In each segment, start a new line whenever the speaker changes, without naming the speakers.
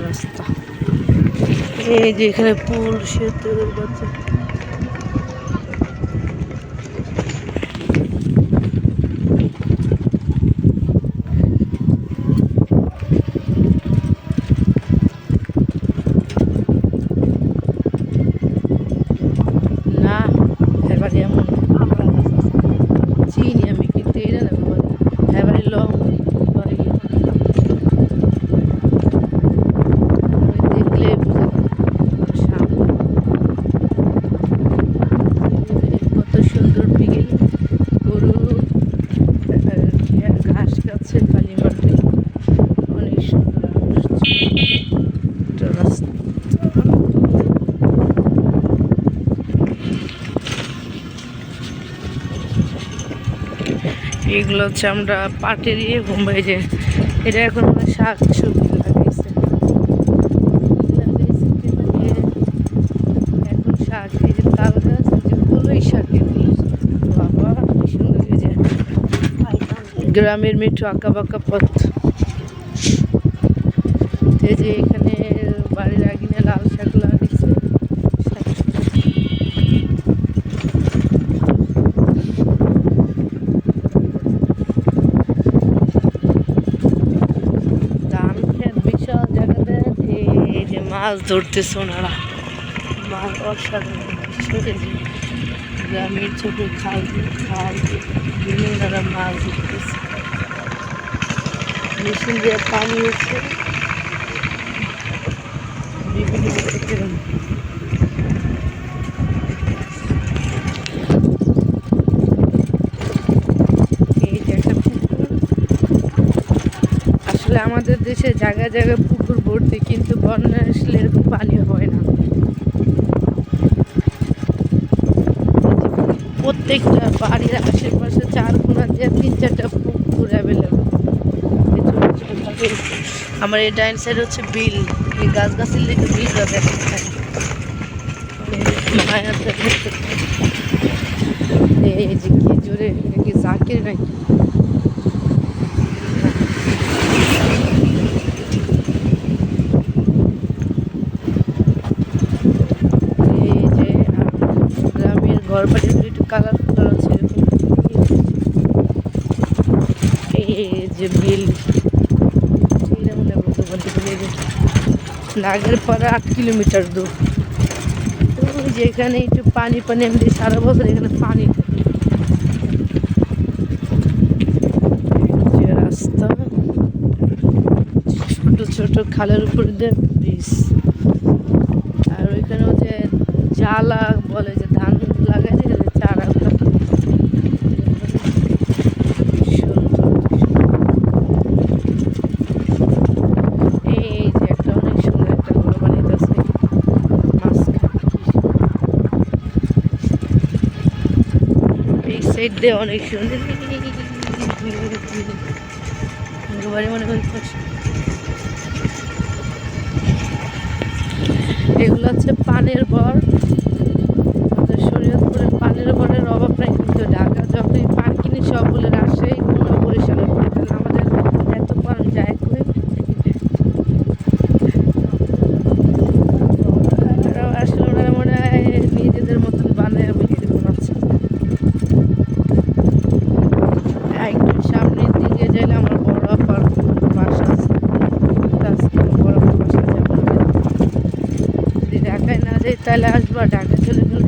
রাস্তা এই যে এখানে পুল সেতু বাচ্চা না এবারে এমন চিনি আমি কিন্তু এটা না বাবা এবারে লং বাড়ি দেখলে বুঝে সামনে কত সুন্দর বিকেল গরু আহ, ঘাস খাচ্ছে কালী মাঠে অনেক সুন্দর একটা রাস্তা এগুলো হচ্ছে আমরা পাটের ইয়ে বোম্বাই যে এটা এখন মনে শাক সবজি মানে এখন শাক এই যে তাল গাছ শাকের বীজ। বাবা সুন্দর এই গ্রামের মেট্রো আঁকা বাঁকা পথ। এই যে এখানে বাড়ির আগিনে লাল শাক লাগিয়েছে শাক সবজি। ধান খেত বিশাল জায়গাতে এই যে মাছ ধরতেছে ওনারা। মাছ অসাধারণ। গ্রামের চোখে খাল খাল দিয়ে ওনারা মাছ ধরতেছে। মেশিন দিয়ে পানি হচ্ছে বিভিন্ন ক্ষেত্রে এই যে একটা পুকুর আসলে আমাদের দেশে জায়গায় জায়গায় পুকুর ভর্তি, কিন্তু বন্যা আসলে এরকম পানি হয় না। প্রত্যেকটা বাড়ির আশেপাশে চার কোনা দিয়ে তিন চারটা পুকুর আমার এই ডাইন সাইড হচ্ছে বিল। এই গাছ গাছের দেখা যায় এই যে কি জোরে, এটা কি জাকির নাকি এই যে আহ, গ্রামের ঘর বাড়িগুলো একটু কালার কালার আছে, এরকম। এই যে বিল মনে নাগের পরে আট কিলোমিটার দূর। তো ওই যে এখানে একটু পানি পানি এমনি সারা বছর এখানে পানি থাকে। রাস্তা, ছোট ছোট খালের উপর দিয়ে ব্রিজ। আর ওইখানেও যে জ্বালা বলে যে ধান লাগায় যে চারা থাকে এই যে একটা অনেক সুন্দর একটা ঘর বানাইতেছে মাঝখানে এই সাইড অনেক সুন্দর। বাড়ি মনে করি এগুলো হচ্ছে পানের বর আমাদের শরীয়তপুরে পানের বরের অভাব নাই কিন্তু ঢাকা যখনই পান কিনি সব বলে রাজশাহী কোনো বরিশালে পড়ে তাহলে আমাদের এত পান যায় কই ওরা আসলে ওনারা মনে হয় নিজেদের মতন বানায় বিক্রি করাচ্ছে একটু সামনের দিকে গেলে আমার বড় আপার বাসা আছে আজকে বড় আপার বাসা যাব যদি ঢাকায় না যাই তাহলে আসব ঢাকা চলে গেলে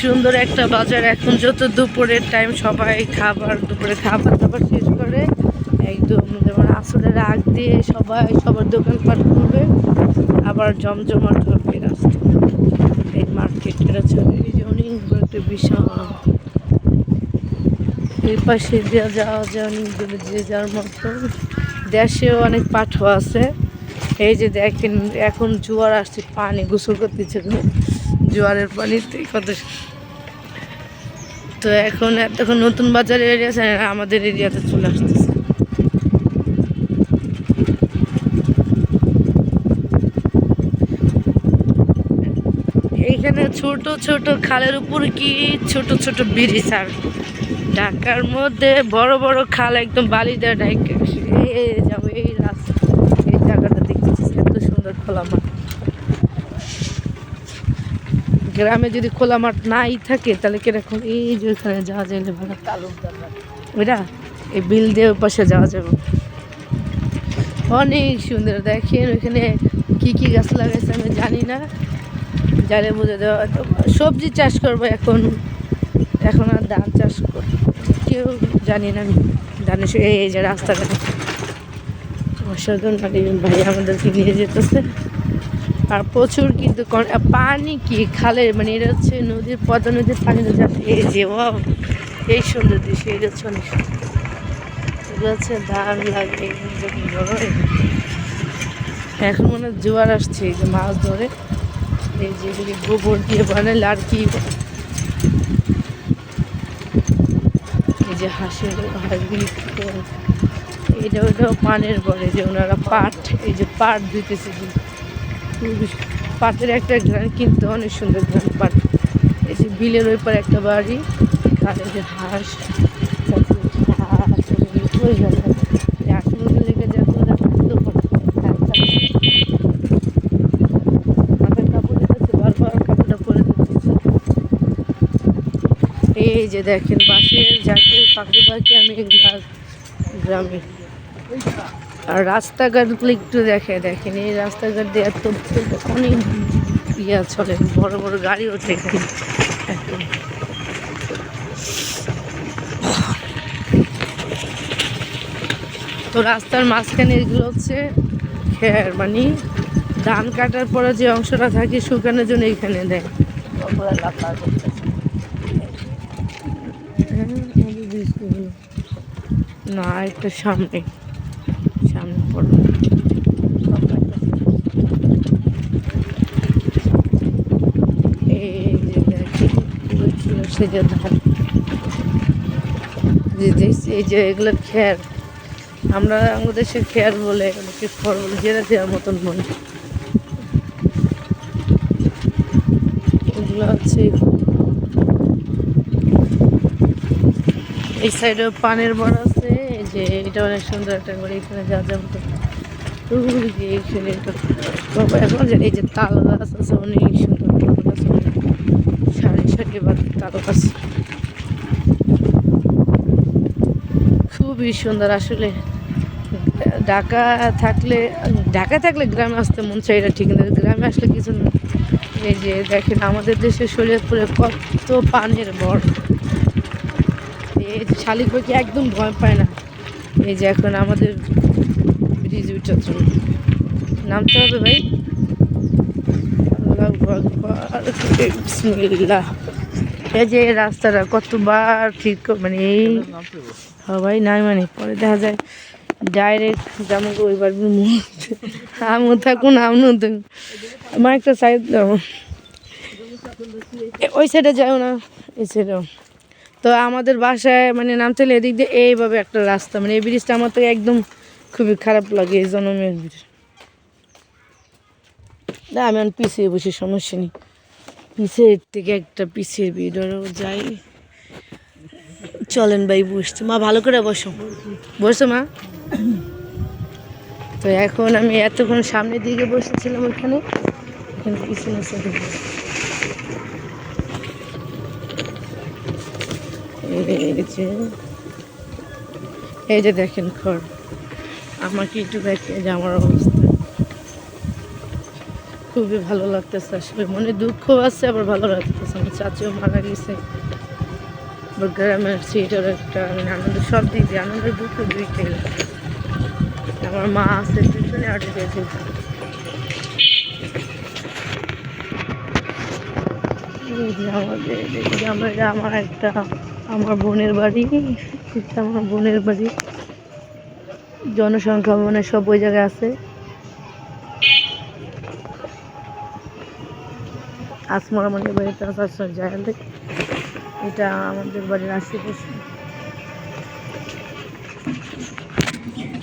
সুন্দর একটা বাজার। এখন যত দুপুরের টাইম সবাই খাবার, দুপুরে খাবার দাবার শেষ করে, একদম যেমন আসরের আগ দিয়ে সবাই সবার দোকানপাট করবে আবার জমজমাট হবে রাস্তা এই মার্কেটের ছবি এই যে অনেক একটা বিশাল। এই পাশে দেওয়া যাওয়া যায় অনেকগুলো যে যার মতো। দেশেও অনেক পাঠও আছে। এই যে দেখেন, এখন জোয়ার আসছে, পানি গোসল করতেছে। জোয়ারের পানিতে কত তো এখন এখন নতুন বাজার এরিয়া আমাদের এরিয়াতে চলে আসতেছে। এইখানে ছোট ছোট খালের উপর কি ছোট ছোট ব্রিজ আর ঢাকার মধ্যে বড় বড় খাল একদম বালি দেওয়া যাব এই রাস্তা এই জায়গাটা দেখতেছিস এত সুন্দর খোলা মাঠ। গ্রামে যদি খোলা মাঠ নাই থাকে, তাহলে কীরকম এই যে ওখানে যাওয়া যাইলে ভালো? ওইটা এই বিল দিয়ে ওই পাশে যাওয়া যাবে। অনেক সুন্দর দেখেন ওইখানে কি কি গাছ লাগাইছে আমি জানি না। জালে বুঝে দেওয়া সবজি চাষ করব এখন। এখন আর ধান চাষ করব কেউ জানি না আমি ধানের এই যে রাস্তাঘাটে। অসাধারণ ভাই আমাদেরকে নিয়ে যেতেছে। প্রচুর কিন্তু পানি কি খালের মানে এটা হচ্ছে নদীর পদ্মা নদীর পানি এই যে এই সুন্দর দৃশ্য, এটা হচ্ছে অনেক হচ্ছে ধান লাগে। এখন মনে হয় জোয়ার আসছে, এই যে মাছ ধরে। এই যে এদিকে গোবর দিয়ে বানালে আর কি এই যে হাঁসের হাঁসগুলি এটা ওইটাও পানের পরে যে ওনারা পাট, এই যে পাট দিতেছে যে পাটের একটা গ্রান কিন্তু অনেক সুন্দর গ্রান পাট এই যে বিলের ওই পারে একটা বাড়ি, আর যে হাঁস, এই যে দেখেন বাসের যাকে পাখি পাখি আমি গ্রা- গ্রামে। আর রাস্তাঘাটগুলো একটু দেখে, দেখেন, এই রাস্তাঘাট দিয়ে এত অনেক ইয়া চলে, বড় বড় গাড়ি ওঠে এখানে। তো রাস্তার মাঝখানে এগুলো হচ্ছে খেয়ার মানে ধান কাটার পরে যে অংশটা থাকে শুকানোর জন্য এখানে দেয়। না, একটু সামনে। পড়ো এই যে যে ধান যে এই যে এগুলো খেয়ার। আমরা আমাদের দেশে খেয়ার বলে অনেকে খড় বলে যেটা দেওয়ার মতন মনে এগুলো হচ্ছে এই সাইডে পানের বড় আছে, এই যে এটা অনেক সুন্দর একটা করে এখানে যা যাব তো ওই যে এই যে গাছ আছে, অনেক সুন্দর গাছ খুবই সুন্দর আসলে। ঢাকা থাকলে ঢাকা থাকলে গ্রামে আসতে মন চাই এটা ঠিক না। গ্রামে আসলে কিছু না। এই যে দেখেন, আমাদের দেশে শরীয়তপুরে কত পানের বড় এই শালিক একদম ভয় পায় না। এই যে এখন আমাদের ব্রিজ উঠার নামতে হবে ভাই। এই যে রাস্তাটা কতবার ঠিক মানে এই সবাই নাই মানে পরে দেখা যায় ডাইরেক্ট যেমন ওইবার আমু থাকুন আমনু থাকুন। আমার একটা সাইড ওই সাইডে যাও না, এই সাইডেও তো আমাদের বাসায় মানে নামতে এদিক দিয়ে এইভাবে একটা রাস্তা মানে এই ব্রিজটা আমার তো একদম খুবই খারাপ লাগে এই জন্মের না, আমি এখন পিছিয়ে বসে, সমস্যা নেই। পিছের থেকে একটা পিছের ভিডিও যাই। চলেন ভাই বসতে মা, ভালো করে বসো। বসো, মা। তো এখন আমি এতক্ষণ সামনের দিকে বসেছিলাম ওইখানে এখন পিছনে যে, এই যে। দেখেন খড় আমাকে একটু দেখে যে আমার অবস্থা। খুবই ভালো লাগতেছে আসলে। মনে দুঃখ আছে, আবার ভালো লাগতেছে। আমার চাচিও মারা গেছে। আবার গ্রামের সিটের একটা মানে আনন্দ, সব দিক দিয়ে আনন্দের দুঃখ দুইটাই আমার মা আছে পিছনে আটে গেছে আমরা একটা, আমার বোনের বাড়ি। আমার বোনের বাড়ি। জনসংখ্যা মানে সব ওই জায়গায় আছে। আসমরা মনে বাড়িতে আসার জায়গা এটা আমাদের বাড়ির আশেপাশে।